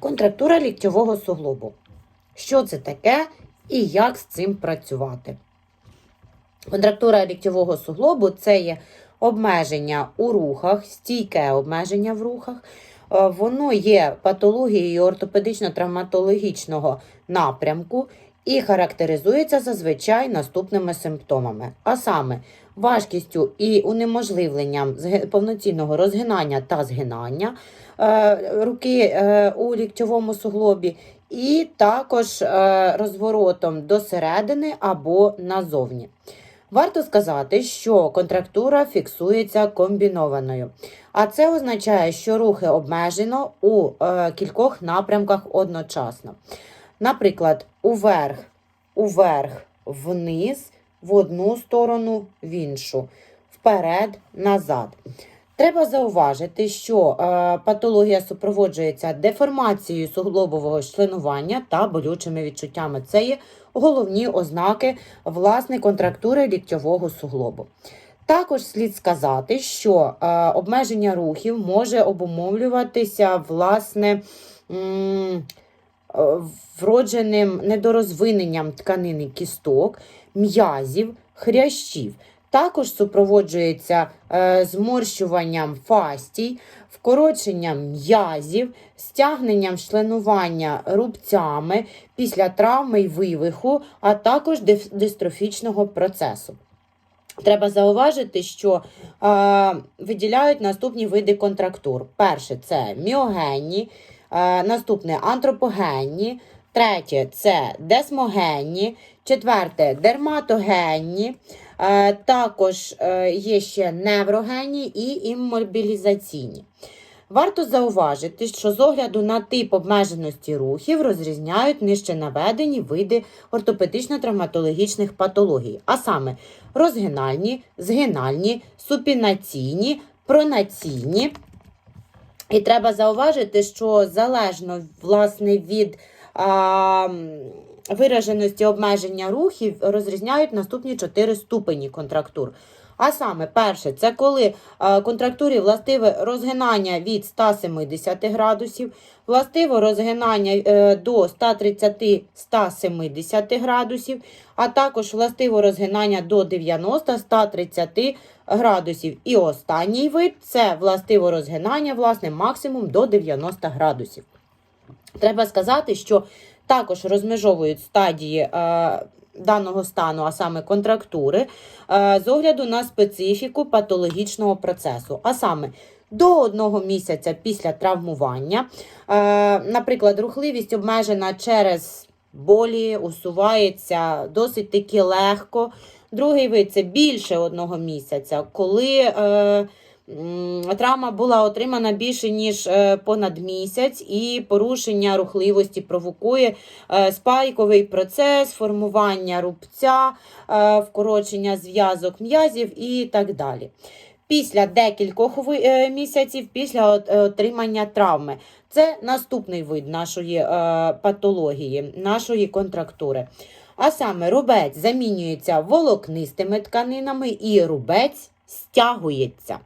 Контрактура ліктьового суглобу. Що це таке і як з цим працювати? Контрактура ліктьового суглобу це є обмеження у рухах, стійке обмеження в рухах. Е, Воно є патологією ортопедично-травматологічного напрямку і характеризується зазвичай наступними симптомами, а саме важкістю і унеможливленням повноцінного розгинання та згинання е, руки е, у ліктьовому суглобі, і також е, розворотом до середини або назовні. Варто сказати, що контрактура фіксується комбінованою, а це означає, що рухи обмежено у кількох напрямках одночасно. Наприклад, уверх, уверх, вниз, в одну сторону, в іншу, вперед, назад. Треба зауважити, що е, патологія супроводжується деформацією суглобового членування та болючими відчуттями. Це є головні ознаки власне контрактури ліктьового суглобу. Також слід сказати, що е, обмеження рухів може обумовлюватися власне вродженим недорозвиненням тканини кісток, м'язів, хрящів. Також супроводжується е, зморщуванням фастій, вкороченням м'язів, стягненням членування рубцями після травми й вивиху, а також дистрофічного процесу. Треба зауважити, що е, виділяють наступні види контрактур. Перше це міогенні, е, наступне антропогенні, третє це десмогенні, четверте дерматогенні. Е, також є ще неврогенні і іммобілізаційні. Варто зауважити, що з огляду на тип обмеженості рухів розрізняють нижче наведені види ортопедично-травматологічних патологій, а саме розгинальні, згинальні, супінаційні, пронаційні. І треба зауважити, що залежно власне від а, вираженості обмеження рухів розрізняють наступні чотири ступені контрактур. А саме, перше, це коли е, контрактурі властиве розгинання від 170 градусів, властиво розгинання е, до 130-170 градусів, а також властиво розгинання до 90-130 градусів. І останній вид це властиво розгинання, власне, максимум до 90 градусів. Треба сказати, що також розмежовують стадії е, даного стану, а саме контрактури, е, з огляду на специфіку патологічного процесу. А саме до одного місяця після травмування, е, наприклад, рухливість обмежена через болі, усувається досить таки легко. Другий вид це більше одного місяця, коли е, травма була отримана більше ніж е, понад місяць, і порушення рухливості провокує е, спайковий процес, формування рубця, е, вкорочення зв'язок м'язів і так далі. Після декількох місяців після отримання травми. Це наступний вид нашої патології, нашої контрактури. А саме рубець замінюється волокнистими тканинами і рубець стягується.